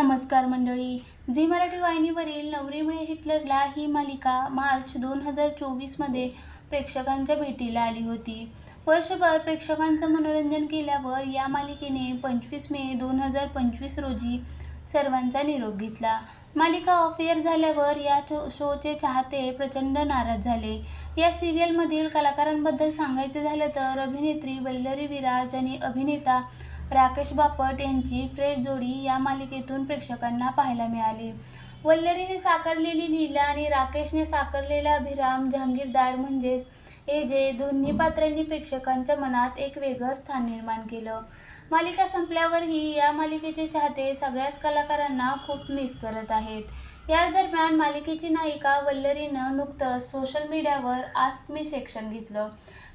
नमस्कार मंडळी. झी मराठी वाहिनीवरील नवरीमुळे हिटलरला ही मालिका मार्च दोन हजार चोवीसमध्ये प्रेक्षकांच्या भेटीला आली होती. वर्षभर प्रेक्षकांचं मनोरंजन केल्यावर या मालिकेने पंचवीस मे दोन हजार पंचवीस रोजी सर्वांचा निरोप घेतला. मालिका ऑफ एअर झाल्यावर या चो शोचे चाहते प्रचंड नाराज झाले. या सिरियलमधील कलाकारांबद्दल सांगायचं झालं तर अभिनेत्री वल्लरी विराज आणि अभिनेता राकेश बापट यांची फ्रेश जोडी या मालिकेतून प्रेक्षकांना पाहायला मिळाली. वल्लरीने साकारलेली लीला आणि राकेशने साकारलेला अभिराम जहांगीरदार म्हणजेच हे जे दोन्ही पात्रांनी प्रेक्षकांच्या मनात एक वेगळं स्थान निर्माण केलं. मालिका संपल्यावरही या मालिकेचे चाहते सगळ्याच कलाकारांना खूप मिस करत आहेत. याच दरम्यान मालिकेची नायिका वल्लरीनं नुकतंच सोशल मीडियावर आस्क मी सेक्शन घेतलं.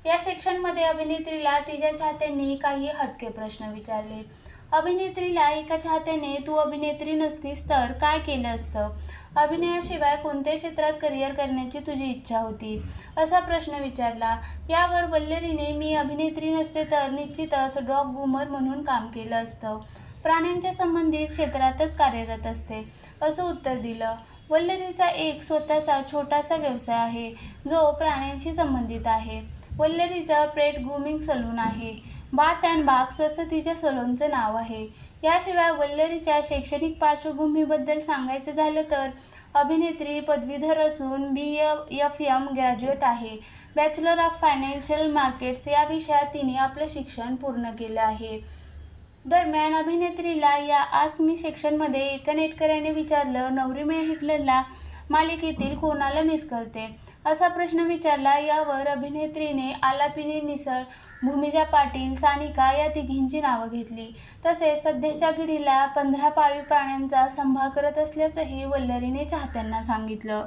या सेक्शनमध्ये अभिनेत्रीला तिच्या चाहत्यांनी काही हटके प्रश्न विचारले. अभिनेत्रीला एका चाहत्याने तू अभिनेत्री नसतीस तर काय केलं असतं? अभिनयाशिवाय कोणत्या क्षेत्रात करिअर करण्याची तुझी इच्छा होती? असा प्रश्न विचारला. यावर वल्लरीने मी अभिनेत्री नसते तर निश्चितच डॉग बूमर म्हणून काम केलं असतं. प्राण्यांच्या संबंधित क्षेत्रातच कार्यरत असते. असं उत्तर दिलं. वल्लरीचा एक स्वतःचा छोटासा व्यवसाय आहे जो प्राण्यांशी संबंधित आहे. वल्लरीचं प्रेट ग्रूमिंग सलून आहे. बाथ अँड बाक्स असं तिच्या सलूनचं नाव आहे. याशिवाय वल्लरीच्या शैक्षणिक पार्श्वभूमीबद्दल सांगायचं झालं तर अभिनेत्री पदवीधर असून बी एफ एम ग्रॅज्युएट आहे. बॅचलर ऑफ फायनान्शियल मार्केट्स या विषयात तिने आपलं शिक्षण पूर्ण केलं आहे. दरम्यान अभिनेत्रीला या आसमी सेक्शनमध्ये एका यांनी विचारलं नवरी मे हिटलरला मालिकेतील कोणाला मिस करते? असा प्रश्न विचारला. यावर अभिनेत्रीने आलापिनी निसळ भूमिजा पाटील सानिका या तिघींची नावं घेतली. तसेच सध्याच्या घडीला पंधरा पाळीव प्राण्यांचा सांभाळ करत असल्याचंही वल्लरीने चाहत्यांना सांगितलं.